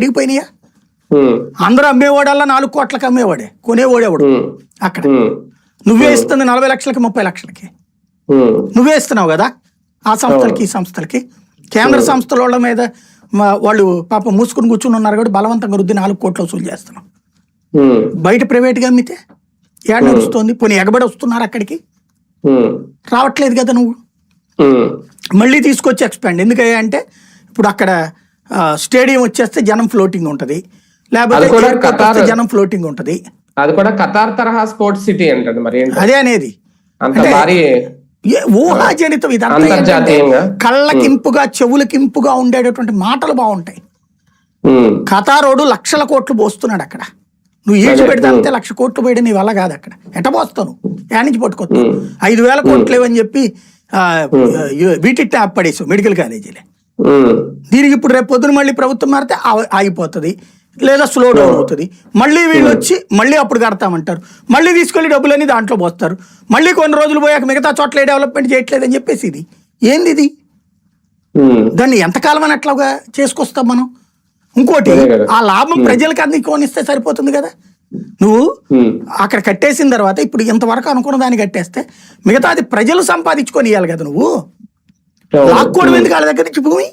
అడిగిపోయినాయా? అందరూ అమ్మేవాడల్లా నాలుగు కోట్లకి అమ్మేవాడే. కొనేవాడేవాడు? అక్కడ. నువ్వే ఇస్తుంది నలభై లక్షలకి ముప్పై లక్షలకి. నువ్వే ఇస్తున్నావు కదా? ఆ సంస్థలకి ఈ సంస్థలకి. కేంద్ర సంస్థల వాళ్ళ మీద వాళ్ళు పాపం మూసుకుని కూర్చుని ఉన్నారు కాబట్టి బలవంతంగా రుద్ది నాలుగు కోట్లు వసూలు చేస్తున్నాం. బయట ప్రైవేట్గా అమ్మితే ఏడ నడుస్తుంది? పోనీ ఎగబడి వస్తున్నారు అక్కడికి? రావట్లేదు కదా నువ్వు? మళ్ళీ తీసుకొచ్చి ఎక్స్పాండ్ ఎందుకయ్యా అంటే ఇప్పుడు అక్కడ స్టేడియం వచ్చేస్తే జనం ఫ్లోటింగ్ ఉంటుంది. లేకపోతే జనం ఫ్లోటింగ్ ఉంటుంది. అది కూడా ఖతార్ తరహా స్పోర్ట్స్ సిటీ అంటది మరి అదే అనేది. ఊహాజనితం ఇదంతా? కళ్ళకింపుగా చెవులకింపుగా ఉండేటటువంటి మాటలు బాగుంటాయి. ఉమ్, ఖతారోడు లక్షల కోట్లు పోస్తున్నాడు అక్కడ. నువ్వు ఈడ్చి పెడితే అంతే లక్ష కోట్లు పోయడం నీ వల్ల కాదు అక్కడ. ఎట పోస్తాను యాడ్ నుంచి పట్టుకొస్తావు? ఐదు వేల కోట్లు లేవని చెప్పి వీటి ట్యాప్ పడేసావు మెడికల్ కాలేజీలే. దీనికి ఇప్పుడు రేపు పొద్దున మళ్ళీ ప్రభుత్వం మారితే ఆగిపోతుంది. లేదా స్లో డౌన్ అవుతుంది. మళ్ళీ వీళ్ళు వచ్చి మళ్ళీ అప్పుడు కడతామంటారు. మళ్ళీ తీసుకెళ్ళి డబ్బులన్నీ దాంట్లో పోస్తారు. మళ్ళీ కొన్ని రోజులు పోయాక మిగతా చోట్ల డెవలప్మెంట్ చేయట్లేదని చెప్పేసి ఇది. ఏంది ఇది? ఉమ్, దాన్ని ఎంతకాలం అని అట్లాగా చేసుకొస్తాం మనం? ఇంకోటి. ఆ లాభం ప్రజలకు అన్ని కొనిస్తే సరిపోతుంది కదా? నువ్వు అక్కడ కట్టేసిన తర్వాత ఇప్పుడు ఇంతవరకు అనుకున్న దాన్ని కట్టేస్తే మిగతాది ప్రజలు సంపాదించుకొని ఇవ్వాలి కదా నువ్వు. లాక్కోవడం ఎందుకు వాళ్ళ దగ్గర నుంచి భూమి?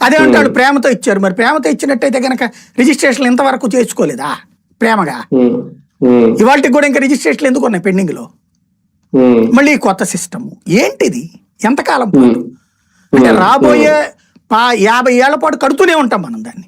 అదే అంటాడు ప్రేమతో ఇచ్చారు. మరి ప్రేమతో ఇచ్చినట్టయితే కనుక రిజిస్ట్రేషన్ ఇంతవరకు చేసుకోలేదా? ప్రేమగా? ఉమ్, ఉమ్, ఇవాళకి కూడా ఇంకా రిజిస్ట్రేషన్లు ఎందుకు ఉన్నాయి పెండింగ్లో మళ్ళీ కొత్త సిస్టమ్. ఏంటిది? ఎంతకాలం పాటు? అంటే రాబోయే పా యాభై ఏళ్ళ పాటు కడుతూనే ఉంటాం మనం దాన్ని.